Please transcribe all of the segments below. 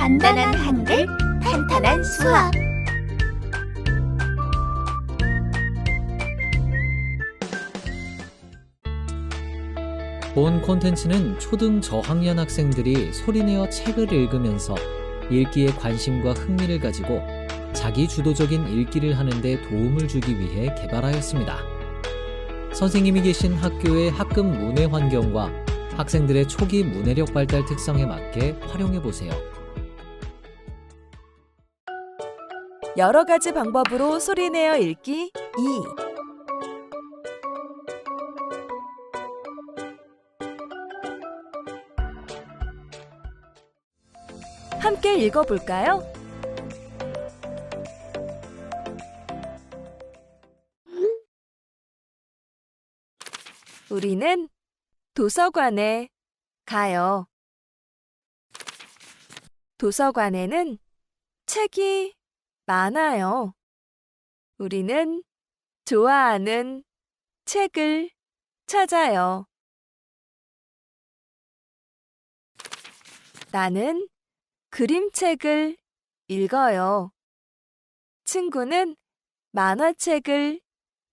단단한 한글, 탄탄한 수학. 본 콘텐츠는 초등 저학년 학생들이 소리내어 책을 읽으면서 읽기에 관심과 흥미를 가지고 자기 주도적인 읽기를 하는데 도움을 주기 위해 개발하였습니다. 선생님이 계신 학교의 학급 문해 환경과 학생들의 초기 문해력 발달 특성에 맞게 활용해 보세요. 여러 가지 방법으로 소리내어 읽기 2. 함께 읽어볼까요? 우리는 도서관에 가요. 도서관에는 책이 많아요. 우리는 좋아하는 책을 찾아요. 나는 그림책을 읽어요. 친구는 만화책을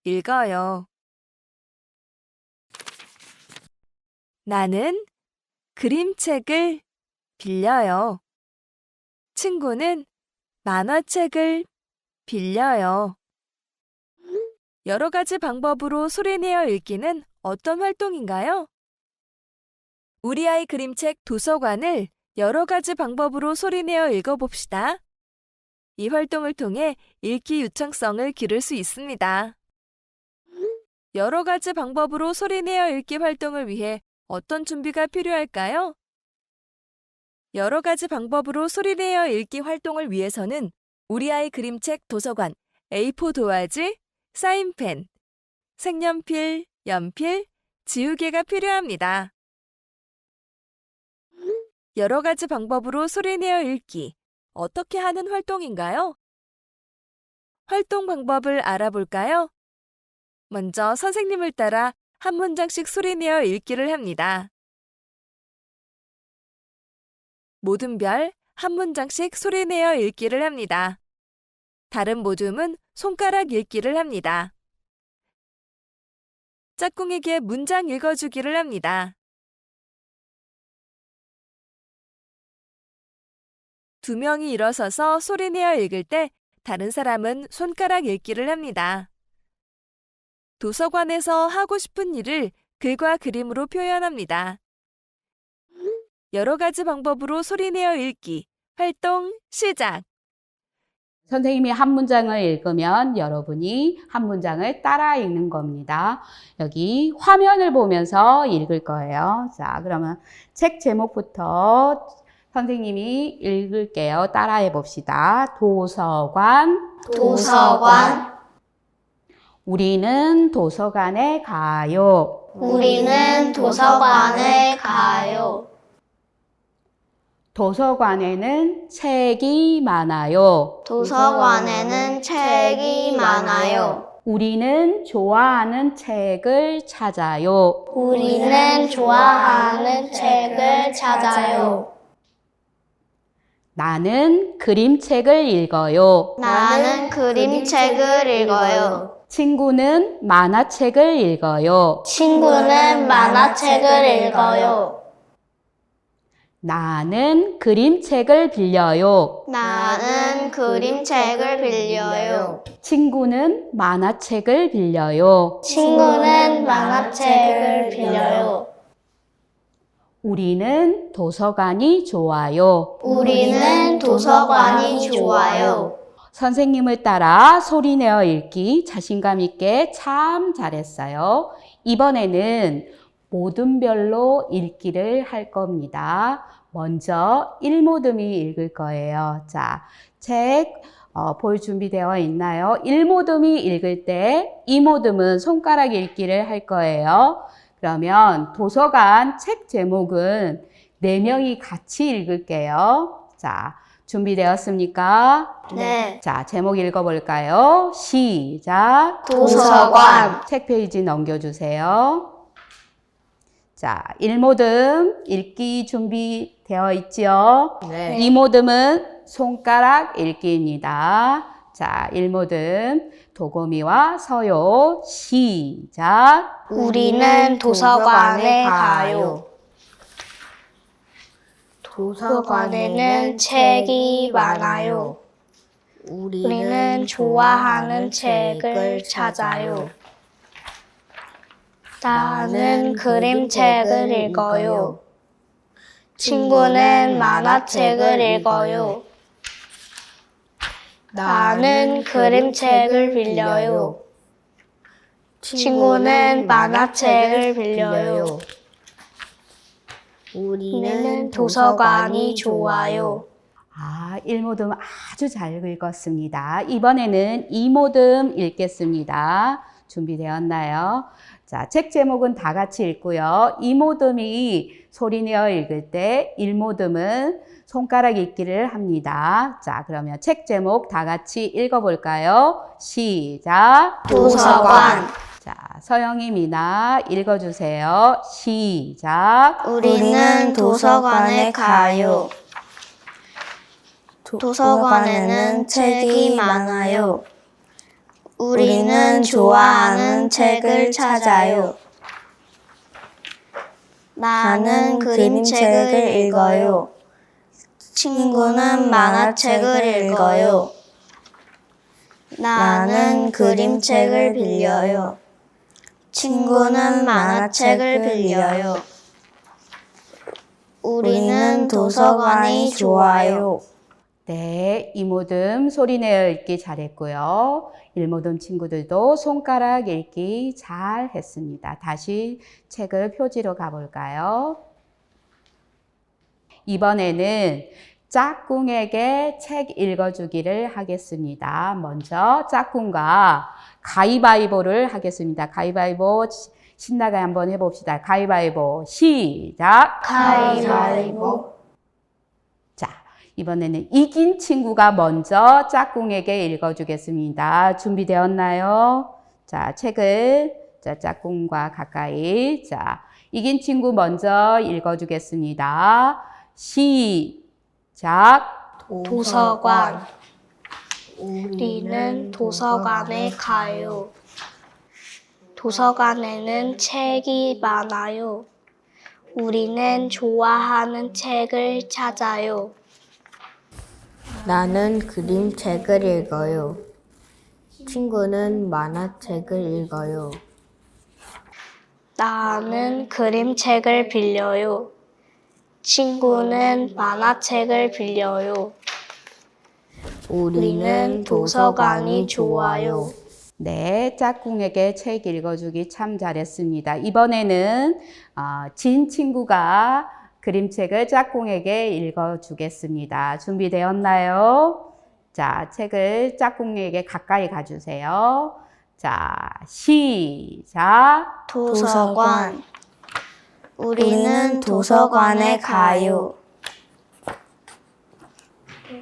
읽어요. 나는 그림책을 빌려요. 친구는 만화책을 빌려요. 여러 가지 방법으로 소리내어 읽기는 어떤 활동인가요? 우리 아이 그림책 도서관을 여러 가지 방법으로 소리내어 읽어봅시다. 이 활동을 통해 읽기 유창성을 기를 수 있습니다. 여러 가지 방법으로 소리내어 읽기 활동을 위해 어떤 준비가 필요할까요? 여러 가지 방법으로 소리내어 읽기 활동을 위해서는 우리 아이 그림책 도서관, A4 도화지, 사인펜, 색연필, 연필, 지우개가 필요합니다. 여러 가지 방법으로 소리내어 읽기. 어떻게 하는 활동인가요? 활동 방법을 알아볼까요? 먼저 선생님을 따라 한 문장씩 소리내어 읽기를 합니다. 모든 별 한 문장씩 소리내어 읽기를 합니다. 다른 모둠은 손가락 읽기를 합니다. 짝꿍에게 문장 읽어주기를 합니다. 두 명이 일어서서 소리내어 읽을 때 다른 사람은 손가락 읽기를 합니다. 도서관에서 하고 싶은 일을 글과 그림으로 표현합니다. 여러 가지 방법으로 소리내어 읽기. 활동 시작. 선생님이 한 문장을 읽으면 여러분이 한 문장을 따라 읽는 겁니다. 여기 화면을 보면서 읽을 거예요. 자, 그러면 책 제목부터 선생님이 읽을게요. 따라해 봅시다. 도서관. 도서관. 우리는 도서관에 가요. 우리는 도서관에 가요. 도서관에는 책이 많아요. 도서관에는 책이 많아요. 우리는 좋아하는 책을 찾아요. 우리는 좋아하는 책을 찾아요. 나는 그림책을 읽어요. 나는 그림책을 읽어요. 친구는 만화책을 읽어요. 친구는 만화책을 읽어요. 나는 그림책을 빌려요. 나는 그림책을 빌려요. 친구는 만화책을 빌려요. 친구는 만화책을 빌려요. 우리는 도서관이 좋아요. 우리는 도서관이 좋아요. 선생님을 따라 소리내어 읽기 자신감 있게 참 잘했어요. 이번에는 모든 별로 읽기를 할 겁니다. 먼저 1모듬이 읽을 거예요. 자, 책 어, 볼 준비되어 있나요? 1모듬이 읽을 때 2모듬은 손가락 읽기를 할 거예요. 그러면 도서관 책 제목은 4명이 같이 읽을게요. 자, 준비되었습니까? 네. 자, 제목 읽어볼까요? 시작. 도서관. 책 페이지 넘겨주세요. 자, 1모듬 읽기 준비되어 있지요? 네. 2모듬은 손가락 읽기입니다. 자, 1모듬 도고미와 서요 시작. 우리는 도서관에 가요. 도서관에는 책이 많아요. 우리는 좋아하는 책을 찾아요. 나는 그림책을 읽어요. 친구는 만화책을 읽어요. 나는 그림책을 빌려요. 친구는 만화책을 빌려요. 우리는 도서관이 좋아요. 아, 1모듬 아주 잘 읽었습니다. 이번에는 2모듬 읽겠습니다. 준비되었나요? 자, 책 제목은 다 같이 읽고요. 2모듬이 소리내어 읽을 때 1모듬은 손가락 읽기를 합니다. 자, 그러면 책 제목 다 같이 읽어볼까요? 시작. 도서관. 자, 서영이 미나 읽어주세요. 시작. 우리는 도서관에 가요. 도서관에는 책이 많아요. 우리는 좋아하는 책을 찾아요. 나는 그림책을 읽어요. 친구는 만화책을 읽어요. 나는 그림책을 빌려요. 친구는 만화책을 빌려요. 우리는 도서관이 좋아요. 네, 이모듬 소리내어 읽기 잘했고요. 일모듬 친구들도 손가락 읽기 잘 했습니다. 다시 책을 표지로 가볼까요? 이번에는 짝꿍에게 책 읽어주기를 하겠습니다. 먼저 짝꿍과 가위바위보를 하겠습니다. 가위바위보 시- 신나게 한번 해봅시다. 가위바위보 시작! 가위바위보. 자, 이번에는 이긴 친구가 먼저 짝꿍에게 읽어주겠습니다. 준비되었나요? 자, 책을 자, 짝꿍과 가까이. 자, 이긴 친구 먼저 읽어주겠습니다. 시작. 도서관. 우리는 도서관에 가요. 도서관에는 책이 많아요. 우리는 좋아하는 책을 찾아요. 나는 그림책을 읽어요. 친구는 만화책을 읽어요. 나는 그림책을 빌려요. 친구는 만화책을 빌려요. 우리는 도서관이 좋아요. 네, 짝꿍에게 책 읽어주기 참 잘했습니다. 이번에는 어, 진 친구가 그림책을 짝꿍에게 읽어주겠습니다. 준비되었나요? 자, 책을 짝꿍에게 가까이 가주세요. 자, 시작. 도서관. 우리는 도서관에 가요.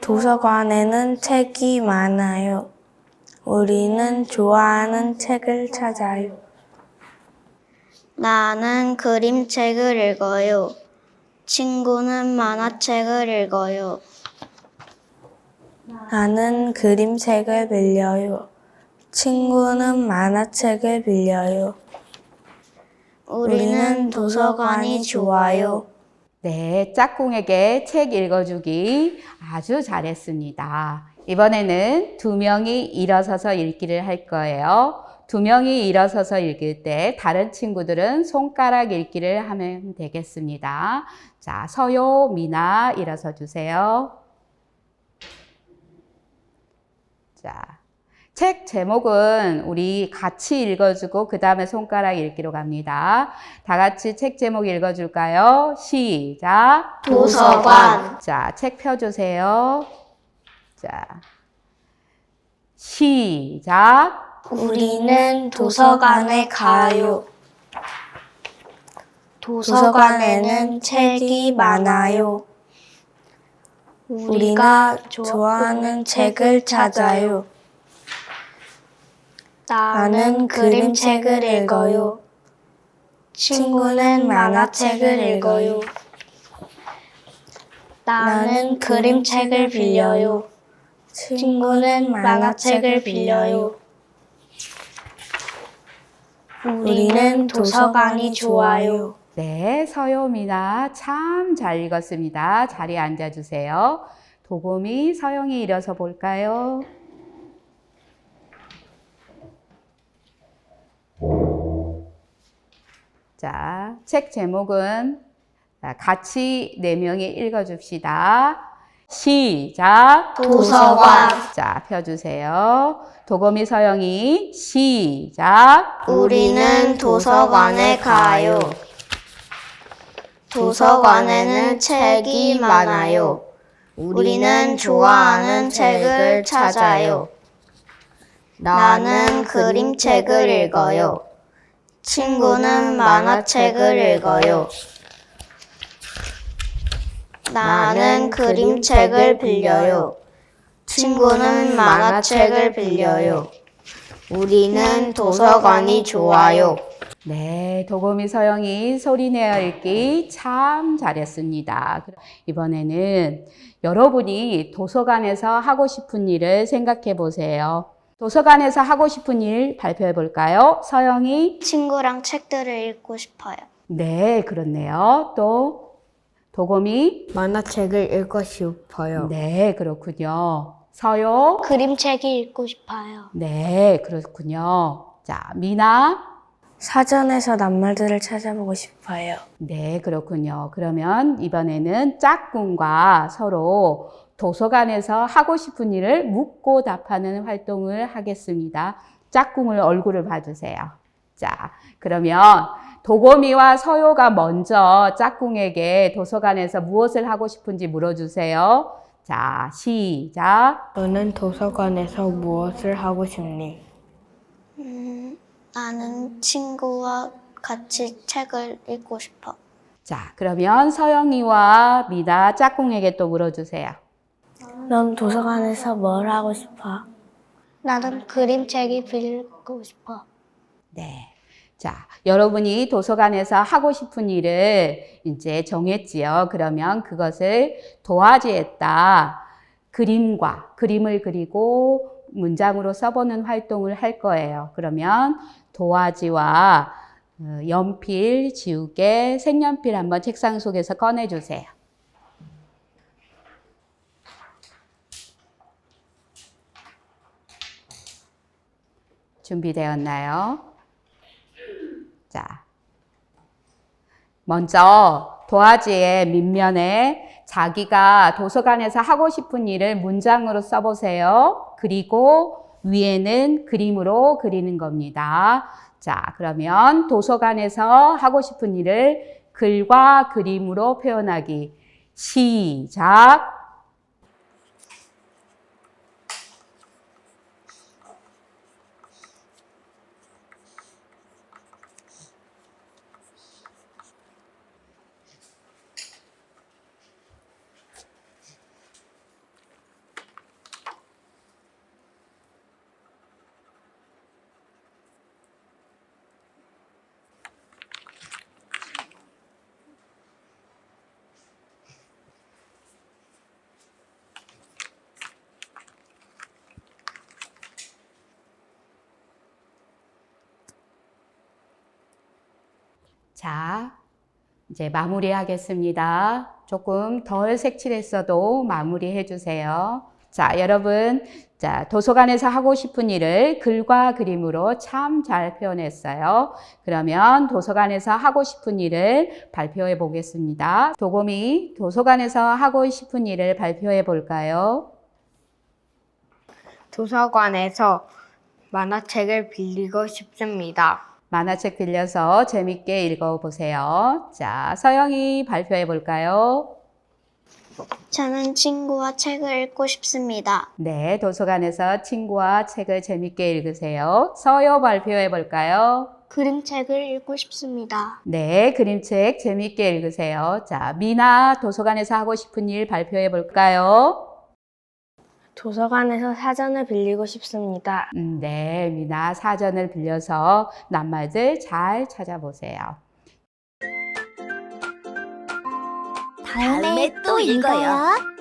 도서관에는 책이 많아요. 우리는 좋아하는 책을 찾아요. 나는 그림책을 읽어요. 친구는 만화책을 읽어요. 나는 그림책을 빌려요. 친구는 만화책을 빌려요. 우리는 도서관이 좋아요. 네, 짝꿍에게 책 읽어주기 아주 잘했습니다. 이번에는 두 명이 일어서서 읽기를 할 거예요. 두 명이 일어서서 읽을 때 다른 친구들은 손가락 읽기를 하면 되겠습니다. 자, 서요, 미나 일어서 주세요. 자, 책 제목은 우리 같이 읽어주고 그 다음에 손가락 읽기로 갑니다. 다 같이 책 제목 읽어줄까요? 시작. 도서관. 자, 책 펴주세요. 자, 시작. 우리는 도서관에 가요. 도서관에는 책이 많아요. 우리가 좋아하는 책을 찾아요. 나는 그림책을 읽어요. 친구는 만화책을 읽어요. 나는 그림책을 빌려요. 친구는 만화책을 빌려요. 우리는 도서관이 좋아요. 네, 서요미나 참 잘 읽었습니다. 자리에 앉아주세요. 도곰이 서영이 일어서 볼까요? 자, 책 제목은 자, 같이 네 명이 읽어줍시다. 시작. 도서관. 자, 펴주세요. 도곰이 서영이 시작. 우리는 도서관에 가요. 도서관에는 책이 많아요. 우리는 좋아하는 책을 찾아요. 나는 그림책을 읽어요. 친구는 만화책을 읽어요. 나는 그림책을 빌려요. 친구는 만화책을 빌려요. 우리는 도서관이 좋아요. 네, 도곰이 서영이 소리내어 읽기 참 잘했습니다. 이번에는 여러분이 도서관에서 하고 싶은 일을 생각해 보세요. 도서관에서 하고 싶은 일 발표해 볼까요? 서영이? 친구랑 책들을 읽고 싶어요. 네, 그렇네요. 또 도곰이? 만화책을 읽고 싶어요. 네, 그렇군요. 서요? 그림책이 읽고 싶어요. 네, 그렇군요. 자, 미나? 사전에서 낱말들을 찾아보고 싶어요. 네, 그렇군요. 그러면 이번에는 짝꿍과 서로 도서관에서 하고 싶은 일을 묻고 답하는 활동을 하겠습니다. 짝꿍을 얼굴을 봐주세요. 자, 그러면 도고미와 서요가 먼저 짝꿍에게 도서관에서 무엇을 하고 싶은지 물어주세요. 자, 시작. 너는 도서관에서 무엇을 하고 싶니? 음, 나는 친구와 같이 책을 읽고 싶어. 자, 그러면 서영이와 미나 짝꿍에게 또 물어주세요. 넌 도서관에서 뭘 하고 싶어? 나는 그림책이 빌고 싶어. 네. 자, 여러분이 도서관에서 하고 싶은 일을 이제 정했지요. 그러면 그것을 도화지에다 그림과 그림을 그리고 문장으로 써보는 활동을 할 거예요. 그러면 도화지와 어, 연필, 지우개, 색연필 한번 책상 속에서 꺼내주세요. 준비되었나요? 자, 먼저 도화지의 밑면에 자기가 도서관에서 하고 싶은 일을 문장으로 써보세요. 그리고 위에는 그림으로 그리는 겁니다. 자, 그러면 도서관에서 하고 싶은 일을 글과 그림으로 표현하기. 시작. 자, 이제 마무리하겠습니다. 조금 덜 색칠했어도 마무리해 주세요. 자, 여러분, 자, 도서관에서 하고 싶은 일을 글과 그림으로 참 잘 표현했어요. 그러면 도서관에서 하고 싶은 일을 발표해 보겠습니다. 도곰이 도서관에서 하고 싶은 일을 발표해 볼까요? 도서관에서 만화책을 빌리고 싶습니다. 만화책 빌려서 재밌게 읽어보세요. 자, 서영이 발표해 볼까요? 저는 친구와 책을 읽고 싶습니다. 네, 도서관에서 친구와 책을 재밌게 읽으세요. 서요 발표해 볼까요? 그림책을 읽고 싶습니다. 네, 그림책 재밌게 읽으세요. 자, 미나 도서관에서 하고 싶은 일 발표해 볼까요? 도서관에서 사전을 빌리고 싶습니다. 음, 네, 미나 사전을 빌려서 낱말들 잘 찾아보세요. 다음에 또 읽어요.